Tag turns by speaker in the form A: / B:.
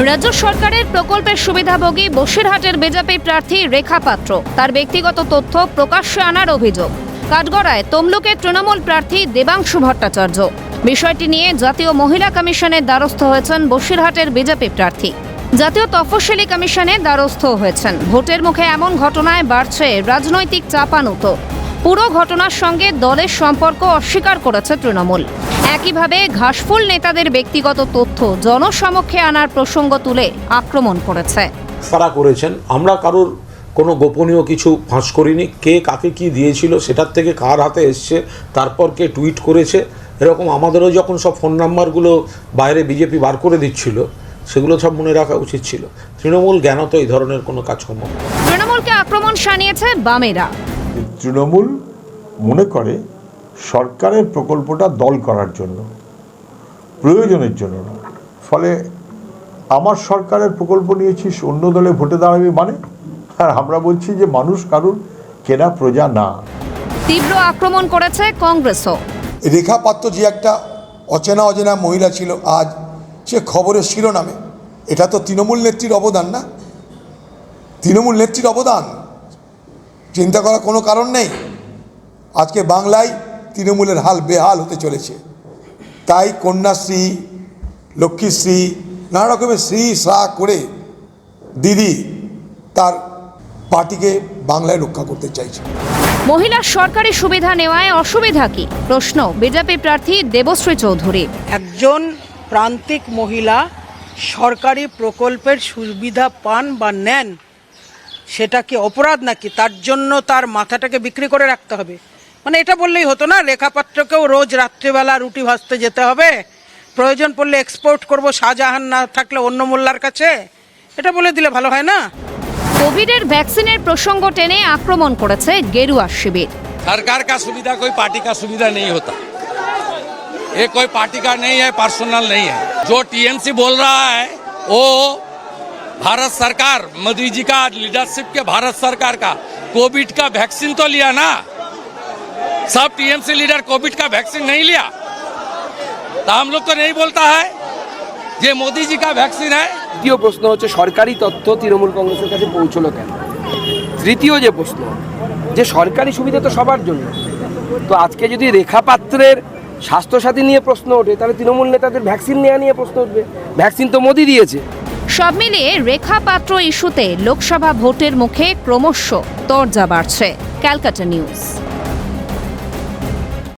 A: রাজ্য সরকারের প্রকল্পের সুবিধাভোগী বসিরহাটের বিজেপি প্রার্থী রেখা পাত্র। তার ব্যক্তিগত তথ্য প্রকাশ্যে আনার অভিযোগ। কাঠগড়ায় তমলুকের তৃণমূল প্রার্থী দেবাংশু ভট্টাচার্য। বিষয়টি নিয়ে জাতীয় মহিলা কমিশনের দ্বারস্থ হয়েছেন বসিরহাটের বিজেপি প্রার্থী। জাতীয় তফসিলি কমিশনের দ্বারস্থ হয়েছেন। ভোটের মুখে এমন ঘটনায় বাড়ছে রাজনৈতিক চাপানুতো। পুরো ঘটনার সঙ্গে দলের সম্পর্ক অস্বীকার করেছে তৃণমূল। একইভাবে ঘাসফুল নেতাদের ব্যক্তিগত তথ্য জনসমক্ষে আনার প্রসঙ্গ তুলে আক্রমণ করেছে।
B: তারা করেছেন। আমরা কারোর কোনো গোপনীয় কিছু ফাঁস করিনি। কে কাকে কি দিয়েছিল সেটার থেকে কার হাতে এসছে তারপর কে টুইট করেছে এরকম আমাদেরও যখন সব ফোন নাম্বারগুলো বাইরে বিজেপি বার করে দিচ্ছিল সেগুলো সব মনে রাখা উচিত ছিল। তৃণমূল জ্ঞানত এই ধরনের কোনো কাজকর্ম।
A: তৃণমূলকে আক্রমণ শানিয়েছে বামেরা।
C: তৃণমূল মনে করে সরকারের প্রকল্পটা দল করার জন্য প্রয়োজনের জন্য না। ফলে আমার সরকারের প্রকল্প নিয়েছিস অন্য দলে ভোটে দাঁড়াবি মানে? আর আমরা বলছি যে মানুষ কারুর কেনা প্রজা না।
A: তীব্র আক্রমণ করেছে কংগ্রেসও।
D: রেখা পাত্র যে একটা অচেনা অচেনা মহিলা ছিল আজ সে খবরের শিরোনামে। এটা তো তৃণমূল নেত্রীর অবদান না? তৃণমূল নেত্রীর অবদান? চিন্তা করার কোনো কারণ নেই। আজকে বাংলায় তৃণমূলের হাল বেহাল হতে চলেছে। তাই কন্যাশ্রী লক্ষ্মীশ্রী নানা রকমের শ্রী শ্রা করে দিদি তার পার্টিকে বাংলায় রক্ষা করতে চাইছে।
A: মহিলার সরকারি সুবিধা নেওয়ায় অসুবিধা কি? প্রশ্ন বিজেপি প্রার্থী দেবশ্রী চৌধুরী।
E: একজন প্রান্তিক মহিলা সরকারি প্রকল্পের সুবিধা পান বা নেন সেটা কি অপরাধ নাকি তার জন্য তার মাথাটাকে বিক্রি করে রাখতে হবে মানে এটা বললেই হতো না লেখাপত্রকেও রোজ রাত্রিবেলা রুটি ভাজতে যেতে হবে প্রয়োজন পড়লে এক্সপোর্ট করব শাহজাহান না থাকলে অন্য মোল্লার কাছে এটা বলে দিলে ভালো হয় না
A: কোভিডের ভ্যাকসিনের প্রসঙ্গ টেনে আক্রমণ করেছে গেরুয়া শিবির
F: सरकार का सुविधा कोई पार्टी का सुविधा नहीं होता ये कोई पार्टी का नहीं है पर्सनल नहीं है जो टीएमसी बोल रहा है वो भारत सरकार मोदी जी का लीडरशिप के भारत सरकार का कोविड का वैक्सीन तो लिया ना सब टीएमसी लीडर कोविड का वैक्सीन नहीं लिया तो हम लोग तो नहीं बोलता है ये मोदी जी का वैक्सीन है
G: দ্বিতীয় প্রশ্ন হচ্ছে সরকারি তথ্য তৃণমূল কংগ্রেসের কাছে পৌঁছলো কেন তৃতীয় যে প্রশ্ন যে সরকারি সুবিধা তো সবার জন্য তো আজকে যদি রেখা পাত্রের স্বাস্থ্যসাথী নিয়ে প্রশ্ন ওঠে তাহলে তৃণমূল নেতাদের ভ্যাকসিন নেওয়া নিয়ে প্রশ্ন উঠবে ভ্যাকসিন তো মোদি দিয়েছে
A: সব মিলিয়ে রেখা পাত্র ইস্যুতে লোকসভা ভোটের মুখে ক্রমশ তরজা বাড়ছে। ক্যালকাটা নিউজ।